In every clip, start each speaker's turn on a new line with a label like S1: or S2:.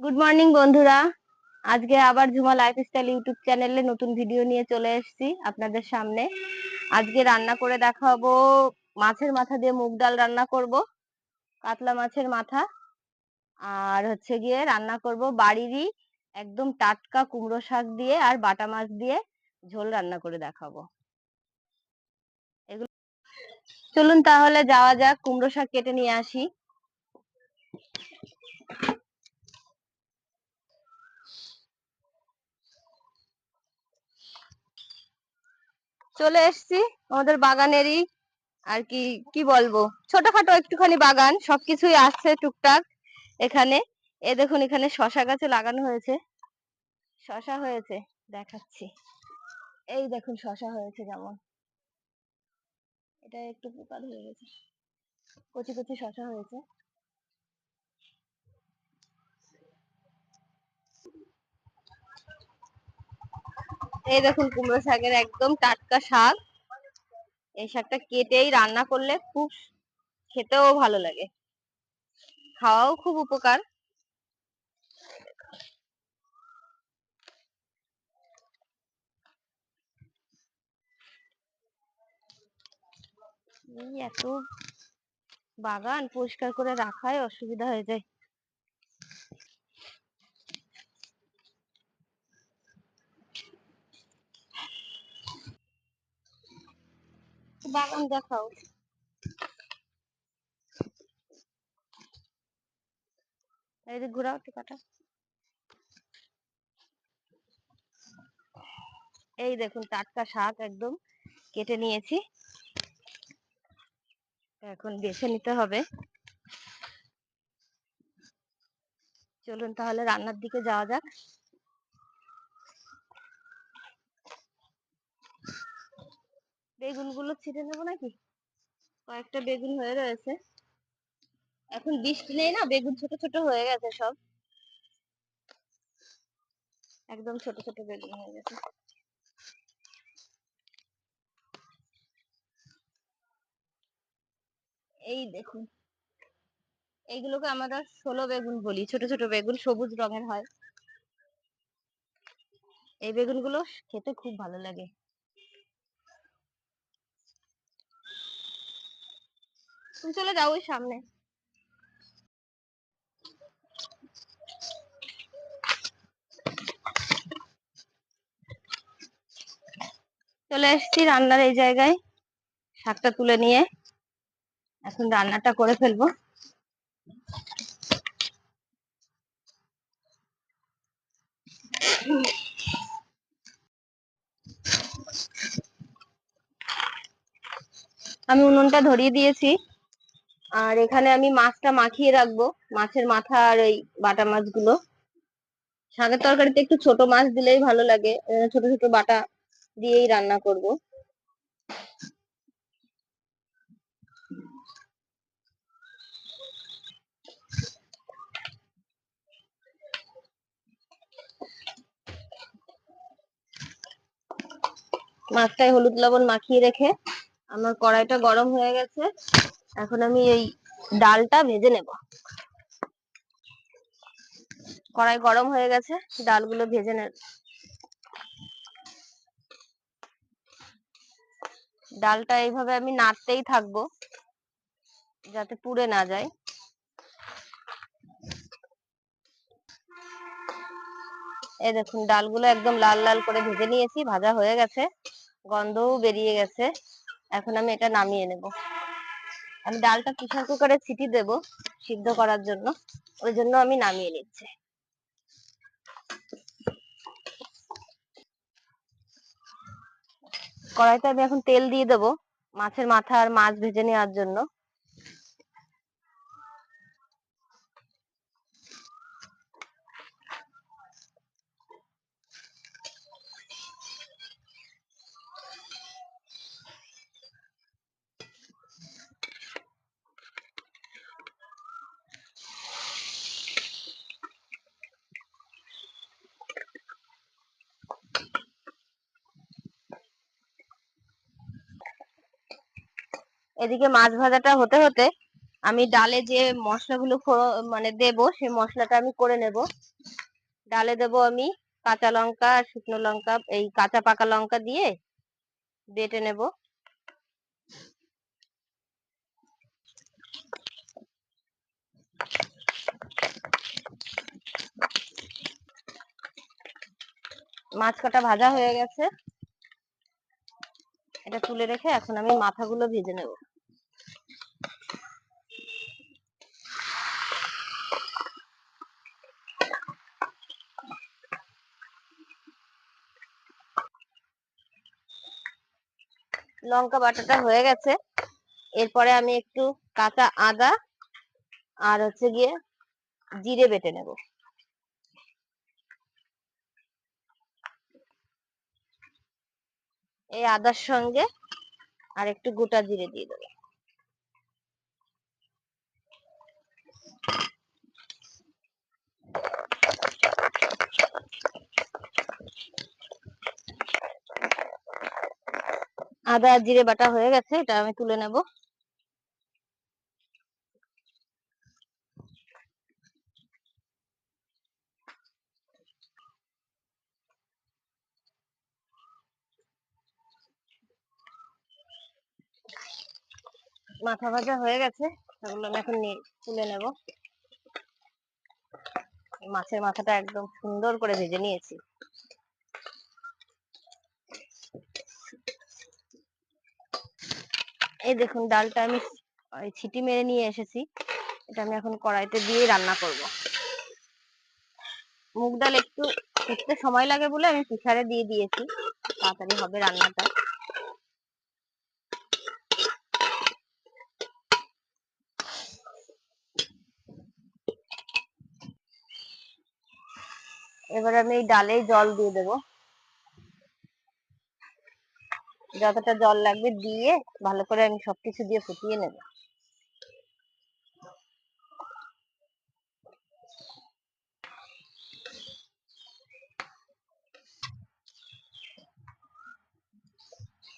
S1: Good morning বন্ধুরা। আজকে আবার ঝুমা লাইফস্টাইল ইউটিউব চ্যানেলে নতুন ভিডিও নিয়ে চলে এসেছি আপনাদের সামনে। আজকে রান্না করে দেখাবো মাছের মাথা দিয়ে মুগ ডাল রান্না করব, কাতলা মাছের মাথা। আর হচ্ছে গিয়ে রান্না করব বাড়িরই একদম টাটকা কুমড়ো শাক দিয়ে আর বাটা মাছ দিয়ে ঝোল রান্না করে দেখাবো। এগুলো চলুন তাহলে যাওয়া যাক, কুমড়ো শাক কেটে নিয়ে আসি। চলে এসছি আমাদের বাগানেরই আর কি কি বলব? ছোটখাটো একটুখানি বাগান, সবকিছুই আসছে টুকটাক এখানে। এ দেখুন, এখানে শশা গাছে লাগানো হয়েছে। শশা হয়েছে, দেখাচ্ছি। এই দেখুন, শশা হয়েছে যেমন। এটা একটু পোকা ধরে গেছে। কচি কচি শশা হয়েছে। এই দেখুন, কুমড়ো শাকের একদম টাটকা শাক। এই শাকটা কেটেই রান্না করলে খুব খেতেও ভালো লাগে। খাওয়াও খুব উপকার। এই এত বাগান পরিষ্কার করে রাখাই অসুবিধা হয়ে যায়। বাগান দেখাও। এই যে ঘোরাও এই দেখুন টাটকা শাক একদম কেটে নিয়েছি। এখন বেছে নিতে হবে। চলুন তাহলে রান্নার দিকে যাওয়া যাক। বেগুনগুলো ছিটে নেব নাকি? কয়েকটা বেগুন হয়ে রয়েছে। এখন বৃষ্টি নেই না? বেগুন ছোট ছোট হয়ে গেছে সব। একদম ছোট ছোট বেগুন হয়ে গেছে। এই দেখুন। এইগুলোকে আমরা ষোলো বেগুন বলি। ছোট ছোট বেগুন, সবুজ রঙের হয়। এই বেগুনগুলো খেতে খুব ভালো লাগে। তুমি চলে যাও ওই সামনে। চলে এসেছি রান্নার এই জায়গায়, শাকটা তুলে নিয়ে। এখন রান্নাটা করে ফেলব। আমি উনুনটা ধরিয়ে দিয়েছি। আর এখানে আমি মাছটা মাখিয়ে রাখব। মাছের মাথা আর ওই বাটা মাছগুলো। শাকের তরকারিতে একটু ছোট মাছ দিলেই ভালো লাগে। ছোট ছোট বাটা দিয়েই রান্না করব। মাছটায় হলুদ লবণ মাখিয়ে রেখে আমার কড়াইটা গরম হয়ে গেছে। এখন আমি এই ডালটা ভেজে নেব। কড়াই গরম হয়ে গেছে, ডালগুলো ভেজে নে ডালটা এইভাবে আমি নাড়তেই থাকব, যাতে পুড়ে না যায়। এই দেখুন, ডালগুলো একদম লাল লাল করে ভেজে নিয়েছি, ভাজা হয়ে গেছে, গন্ধও বেরিয়ে গেছে। এখন আমি এটা নামিয়ে নেব। আমি ডালটা প্রেসার কুকারে সিটি দেব সিদ্ধ করার জন্য। ওই জন্য আমি নামিয়ে নিচ্ছি। কড়াইতে আমি এখন তেল দিয়ে দেবো মাছের মাথা আর মাছ ভেজে নেওয়ার জন্য। এদিকে মাছ ভাজাটা হতে হতে আমি ডালে যে মশলাগুলো মানে দেব, সেই মশলাটা আমি করে নেব। ডালে দেব আমি কাঁচা লঙ্কা আর শুকনো লঙ্কা, এই কাঁচা পাকা লঙ্কা দিয়ে বেটে নেব। মাছ কাটা ভাজা হয়ে গেছে। এটা তুলে রেখে এখন আমি মাথাগুলো ভেজে নেব। লঙ্কা বাটাটা হয়ে গেছে। এরপরে আমি একটু কাঁচা আদা আর হচ্ছে গিয়ে জিরে বেটে নেব। এই আদার সঙ্গে আর একটু গোটা জিরে দিয়ে দেবো। আদা, জিরে বাটা হয়ে গেছে, এটা আমি তুলে নেব। মাথা ভাজা হয়ে গেছে সেগুলো আমি এখন তুলে নেব। মাছের মাথাটা একদম সুন্দর করে ভেজে নিয়েছি। এই দেখুন, ডালটা আমি ছিটি মেরে নিয়ে এসেছি। এটা আমি এখন কড়াইতে দিয়ে রান্না করব। মুগ ডাল একটু ফুটতে সময় লাগে বলে আমি প্রেসারে দিয়ে দিয়েছি। তাড়াতাড়ি হবে রান্নাটা। এবার আমি এই ডালে জল দিয়ে দেব। যতটা জল লাগবে দিয়ে ভালো করে আমি সবকিছু দিয়ে ফুটিয়ে নেব।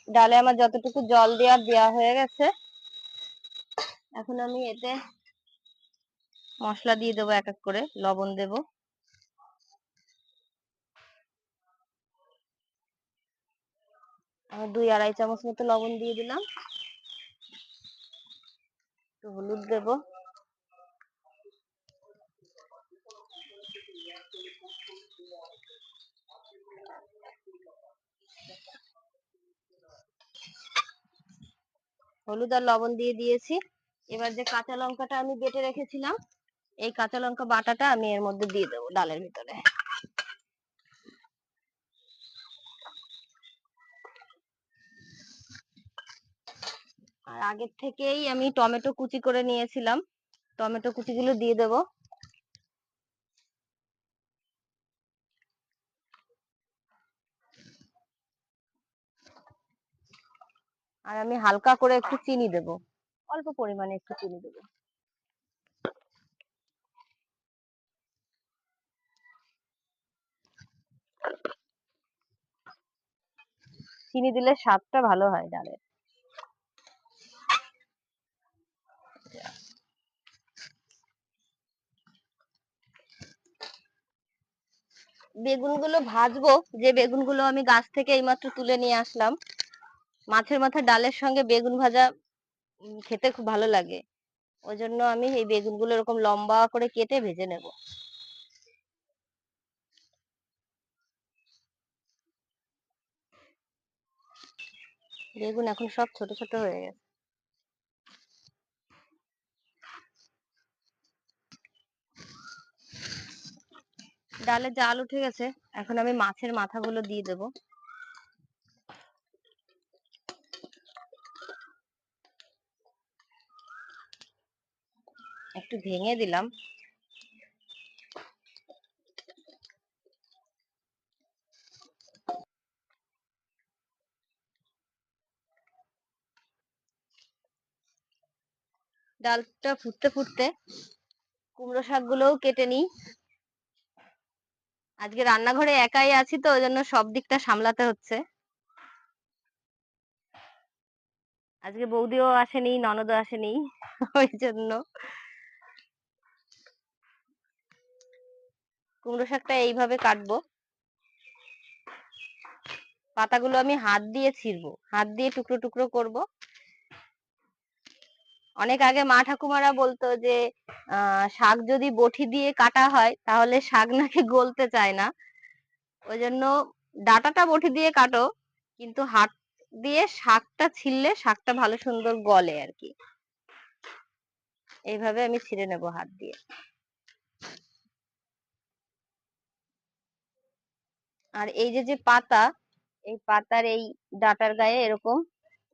S1: ডালে আমার যতটুকু জল দেওয়ার দেওয়া হয়ে গেছে, এখন আমি এতে মশলা দিয়ে দেবো এক এক করে, লবণ দেব। দুই আড়াই চামচ মতো লবণ দিয়ে দিলাম। একটু হলুদ দেব। হলুদ আর লবণ দিয়ে দিয়েছি। এবার যে কাঁচা লঙ্কাটা আমি বেটে রেখেছিলাম, এই কাঁচা লঙ্কা বাটাটা আমি এর মধ্যে দিয়ে দেবো ডালের ভিতরে। আর আগের থেকেই আমি টমেটো কুচি করে নিয়েছিলাম। টমেটো কুচিগুলো দিয়ে দেবো। আর আমি হালকা করে একটু চিনি দেব। অল্প পরিমাণে একটু চিনি দেব। চিনি দিলে স্বাদটা ভালো হয় ডালের। বেগুনগুলো ভাজবো, যে বেগুনগুলো আমি গাছ থেকে এইমাত্র তুলে নিয়ে আসলাম। মাছের মাথা ডালের সঙ্গে বেগুন ভাজা খেতে খুব ভালো লাগে। ওই জন্য আমি এই বেগুনগুলো এরকম লম্বা করে কেটে ভেজে নেব। বেগুন এখন সব ছোট ছোট হয়ে গেছে। ডালে জাল উঠে গেছে, এখন আমি মাছের মাথাগুলো দিয়ে দেব। একটু ভেঙে দিলাম। ডালটা ফুটতে ফুটতে কুমড়ো শাক গুলোও কেটে নিই। আজকে রান্নাঘরে একাই আছি তো, ওই জন্য সব দিকটা সামলাতে হচ্ছে। আজকে বৌদিও আসেনি, ননদও আসেনি, ওই জন্য। কুমড়ো শাকটা এইভাবে কাটবো। পাতাগুলো আমি হাত দিয়ে ছিঁড়বো, হাত দিয়ে টুকরো টুকরো করব। অনেক আগে মা ঠাকুমারা বলতো যে শাক যদি বটি দিয়ে কাটা হয়, তাহলে শাক নাকি গলতে চায় না। ওই জন্য ডাটাটা বটি দিয়ে কাটো, কিন্তু হাত দিয়ে শাকটা ছিললে শাকটা ভালো সুন্দর গলে আর কি এইভাবে আমি ছিঁড়ে নেব হাত দিয়ে। আর এই যে যে পাতা, এই পাতার এই ডাটার গায়ে এরকম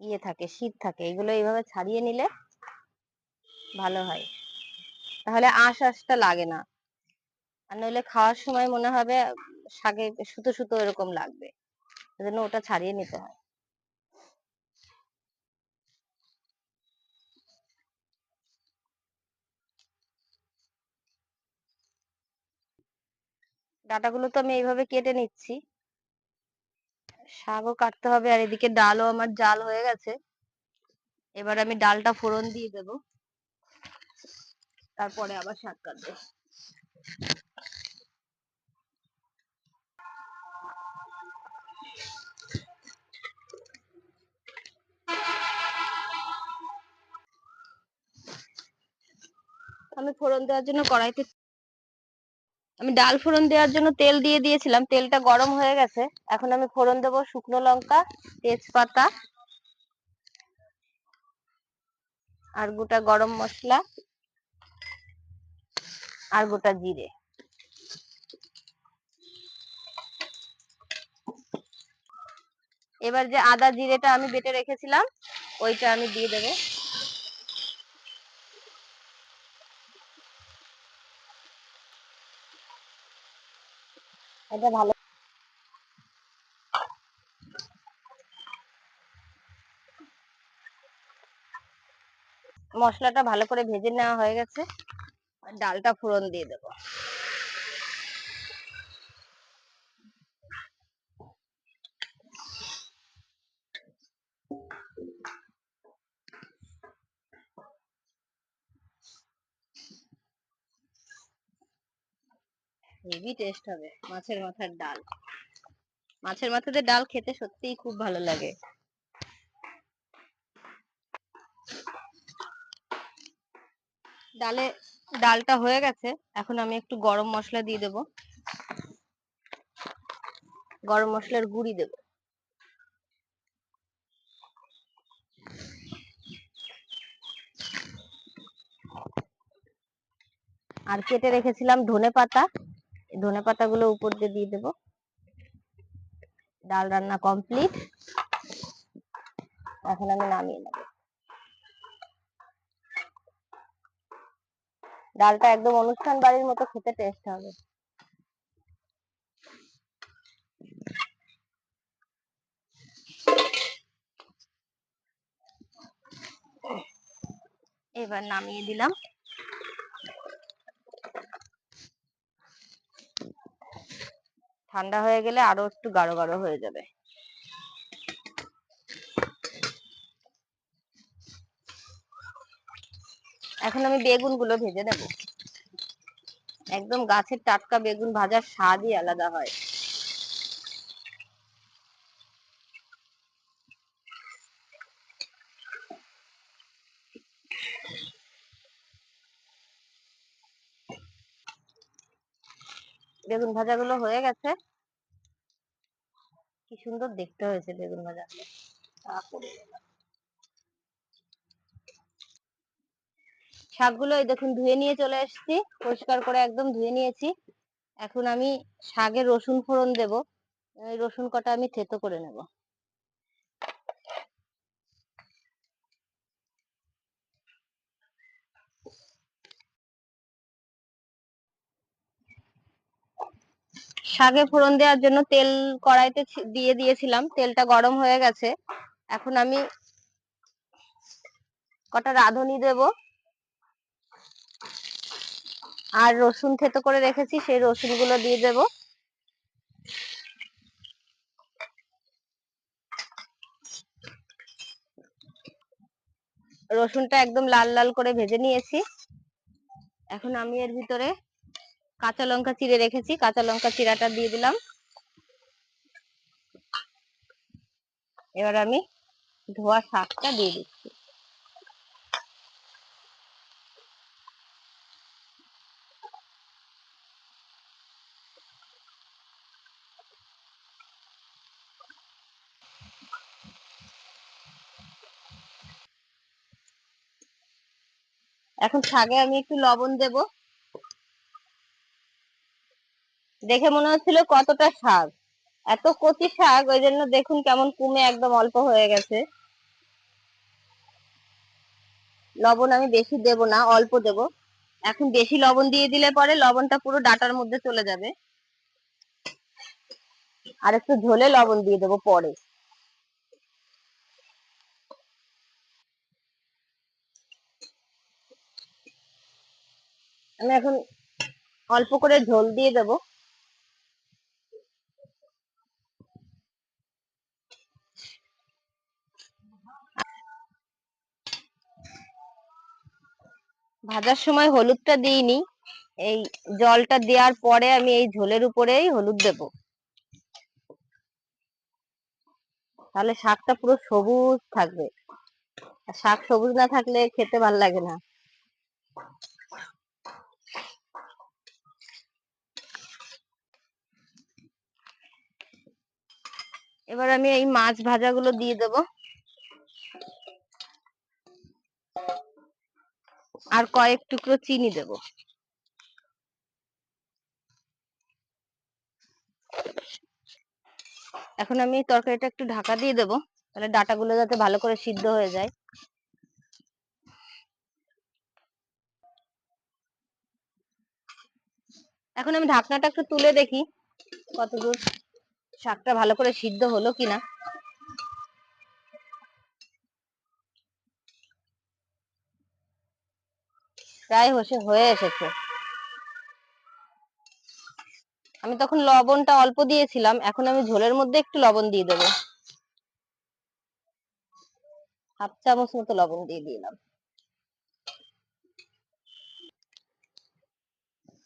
S1: ইয়ে থাকে, শীত থাকে, এগুলো এইভাবে ছাড়িয়ে নিলে ভালো হয়। তাহলে আঁশ আঁশটা লাগে না। আর নইলে খাওয়ার সময় মনে হবে শাকে সুতো সুতো এরকম লাগবে। এজন্য ওটা ছাড়িয়ে নিতে হয়। ডাটাগুলো তো আমি এইভাবে কেটে নিচ্ছি। শাকও কাটতে হবে আর এদিকে ডালও আমার জাল হয়ে গেছে। এবার আমি ডালটা ফোড়ন দিয়ে দেব। তারপরে আবার শাক কাটবো। আমি ফোড়ন দেওয়ার জন্য কড়াইতে আমি ডাল ফোড়ন দেওয়ার জন্য তেল দিয়ে দিয়েছিলাম। তেলটা গরম হয়ে গেছে। এখন আমি ফোড়ন দেবো শুকনো লঙ্কা, তেজপাতা আর গোটা গরম মশলা। আর গোটা জিরে। এবার যে আদা জিরেটা আমি বেটে রেখেছিলাম, ওইটা আমি দিয়ে দেবো। এটা ভালো মশলাটা ভালো করে ভেজে নেওয়া হয়ে গেছে। ডালটা ফোড়ন দিয়ে দেবো। হেভি টেস্ট হবে মাছের মাথার ডাল। মাছের মাথাতে ডাল খেতে সত্যিই খুব ভালো লাগে। ডালে ডালটা হয়ে গেছে। এখন আমি একটু গরম মশলা দিয়ে দেব। গরম মশলার গুঁড়ি দেব। আর কেটে রেখেছিলাম ধনে পাতা। ধনে পাতাগুলো উপর দিয়ে দিয়ে দেবো। ডাল রান্না কমপ্লিট। এখন আমি নামিয়ে নেব। ডালটা একদম অনুষ্ঠান বাড়ির মতো খেতে টেস্ট হবে। এবার নামিয়ে দিলাম। ঠান্ডা হয়ে গেলে আরও একটু গাঢ় গাঢ় হয়ে যাবে। এখন আমি বেগুনগুলো ভেজে নেব। একদম গাছের টাটকা বেগুন ভাজার স্বাদই আলাদা হয়। বেগুন ভাজা গুলো হয়ে গেছে। কি সুন্দর দেখতে হয়েছে বেগুন ভাজা। শাকগুলো দেখুন ধুয়ে নিয়ে চলে এসেছি। পরিষ্কার করে একদম ধুয়ে নিয়েছি। এখন আমি শাকে রসুন ফোড়ন দেব। রসুন কটা আমি থেতো করে নেব। শাকে ফোড়ন দেওয়ার জন্য তেল কড়াইতে দিয়ে দিয়েছিলাম। তেলটা গরম হয়ে গেছে। এখন আমি কটা রাঁধুনি দেব। আর রসুন থেতো করে রেখেছি, সেই রসুনগুলো দিয়ে দেব। রসুনটা একদম লাল লাল করে ভেজে নিয়েছি। এখন আমি এর ভিতরে কাঁচা লঙ্কা চিড়ে রেখেছি, কাঁচা লঙ্কা চিরাটা দিয়ে দিলাম। এবার আমি ধোয়া শাকটা দিয়ে দিচ্ছি। এখন শাকে আমি একটু লবণ দেব। দেখে মনে হচ্ছিল কতটা শাক এত কচি শাক ওই জন্য দেখুন কেমন কমে একদম অল্প হয়ে গেছে। লবণ আমি বেশি দেব না, অল্প দেব। এখন বেশি লবণ দিয়ে দিলে পরে লবণটা পুরো ডাটার মধ্যে চলে যাবে। আর একটু ঝোলে লবণ দিয়ে দেবো পরে। আমি এখন অল্প করে ঝোল দিয়ে দেব। ভাজার সময় হলুদটা দিইনি। এই জলটা দেওয়ার পরে আমি এই ঝোলের উপরেই হলুদ দেব। তাহলে শাকটা পুরো সবুজ থাকবে। শাক সবুজ না থাকলে খেতে ভালো লাগে না। এবার আমি এই মাছ ভাজাগুলো দিয়ে দেব। আর কয়েক টুকরো চিনি দেব। এখন আমি তরকারিটা একটু ঢাকা দিয়ে দেব, তাহলে ডাটাগুলো যাতে ভালো করে সিদ্ধ হয়ে যায়। এখন আমি ঢাকনাটা একটু তুলে দেখি কতদূর। শাকটা ভালো করে সিদ্ধ হলো কিনা? প্রায় হসে, হয়ে এসেছে। আমি তখন লবণটা অল্প দিয়েছিলাম, এখন আমি ঝোলের মধ্যে একটু লবণ দিয়ে দেবো। হাফ চামচ মতো লবণ দিয়ে দিলাম।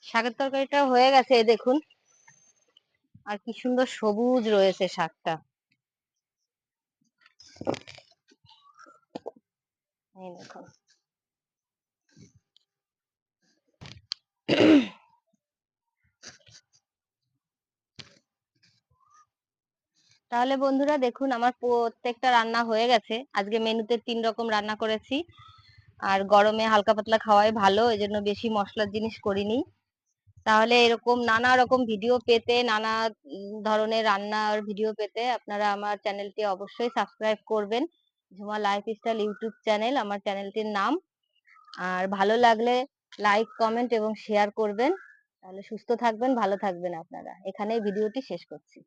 S1: শাকের তরকারিটা হয়ে গেছে দেখুন। আর কি সুন্দর সবুজ রয়েছে শাকটা। তাহলে বন্ধুরা দেখুন, আমার প্রত্যেকটা রান্না হয়ে গেছে। আজকে মেনুতে তিন রকম রান্না করেছি। আর গরমে হালকা পাতলা খাওয়াই ভালো এই জন্য বেশি মশলার জিনিস করিনি। তাহলে এরকম নানা রকম ভিডিও পেতে, নানা ধরনের রান্নার ভিডিও পেতে আপনারা আমার চ্যানেলটি অবশ্যই সাবস্ক্রাইব করবেন। Jhuma lifestyle YouTube channel আমার চ্যানেলটির নাম। আর ভালো লাগলে লাইক কমেন্ট এবং শেয়ার করবেন। তাহলে সুস্থ থাকবেন, ভালো থাকবেন আপনারা। এখানেই ভিডিওটি শেষ করছি।